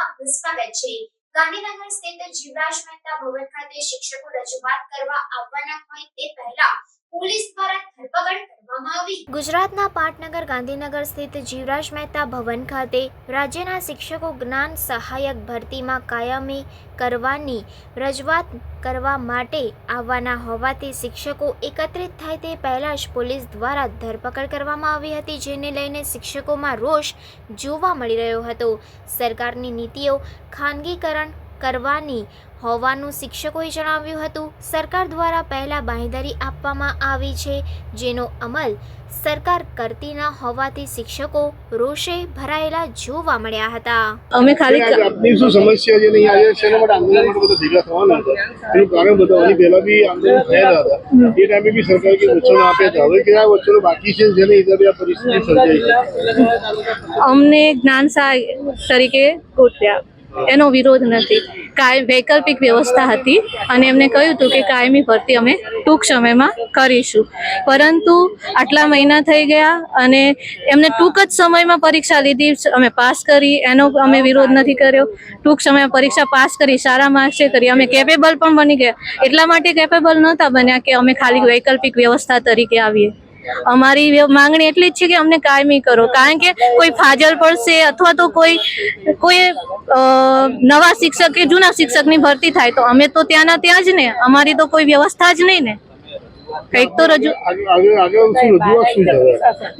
મિત્રો આપનું સ્વાગત છે. ગાંધીનગર સ્થિત જીવરાજ મહેતા ભવન ખાતે શિક્ષકો રજૂઆત કરવા આવવાના હોય તે પહેલા પોલીસ દ્વારા ધરપકડ આવી. ગુજરાતના પાટનગર ગાંધીનગર સ્થિત જીવરાજ મહેતા ભવન ખાતે રાજ્યના શિક્ષકો જ્ઞાન સહાયક ભરતીમાં કાયમી કરવાની રજૂઆત કરવા માટે આવવાના હોવાથી શિક્ષકો એકત્રિત થાય તે પહેલાં જ પોલીસ દ્વારા ધરપકડ કરવામાં આવી હતી, જેને લઈને શિક્ષકોમાં રોષ જોવા મળી રહ્યો હતો. સરકારની નીતિઓ ખાનગીકરણ કરવાની હોવાનું શિક્ષકોએ જણાવ્યું હતું. સરકાર દ્વારા પહેલાં બાંહેધરી આપવામાં આવી છે જેનો અમલ સરકાર કરતી ન હોવાથી શિક્ષકો રોષે ભરાયેલા જોવા મળ્યા હતા. અમે ખાલી આપની શું સમસ્યા છે નહીં અહીંયા છે શેના માટે આંદોલન માટે બધા ભેગા થવાના હતા. એનું કારણ બધા આની પહેલા બી આંદોલન થયેલા હતા. એ ટાઈમે બી સરકાર કે વચનો આપ્યા હતા હવે કયા વચનો બાકી છે જેને હિસાબે આ પરિસ્થિતિ સર્જાઈ છે? અમને જ્ઞાન સહાય તરીકે ગોઠવ્યા. એનો વિરોધ નથી. કાયમ વૈકલ્પિક વ્યવસ્થા હતી અને એમને કહ્યું હતું કે કાયમી ભરતી અમે ટૂંક સમયમાં કરીશું. પરંતુ આટલા મહિના થઈ ગયા અને એમને ટૂંક જ સમયમાં પરીક્ષા લીધી. અમે પાસ કરી. એનો અમે વિરોધ નથી કર્યો. ટૂંક સમયમાં પરીક્ષા પાસ કરી. સારા માર્ક્સે કરી. અમે કેપેબલ પણ બની ગયા. એટલા માટે કેપેબલ નહોતા બન્યા કે અમે ખાલી વૈકલ્પિક વ્યવસ્થા તરીકે આવીએ. અમારી માંગણી એટલી જ છે કે અમને કાયમી કરો. કારણ કે કોઈ ફાજલ પડશે અથવા તો કોઈ કોઈ નવા શિક્ષક કે જૂના શિક્ષકની ભરતી થાય તો અમે તો ત્યાંના ત્યાં જ ને. અમારી તો કોઈ વ્યવસ્થા જ નહીં ને. કંઈક તો રજૂ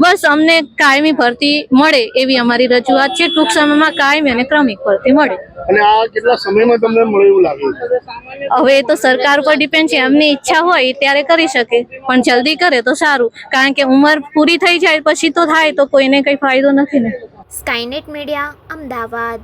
બસ અમને કાયમી ભરતી મળે એવી અમારી રજૂઆત છે. ટૂંક સમયમાં કાયમી અને ક્રમિક ભરતી મળે. અને આ કેટલા સમયમાં તમને મળે એવું લાગે હવે એ તો સરકાર ઉપર ડિપેન્ડ છે. એમની ઈચ્છા હોય ત્યારે કરી શકે. પણ જલ્દી કરે તો સારું. કારણ કે ઉંમર પૂરી થઈ જાય પછી તો થાય તો કોઈને કંઈ ફાયદો નથી ને. Skynet media Ahmedabad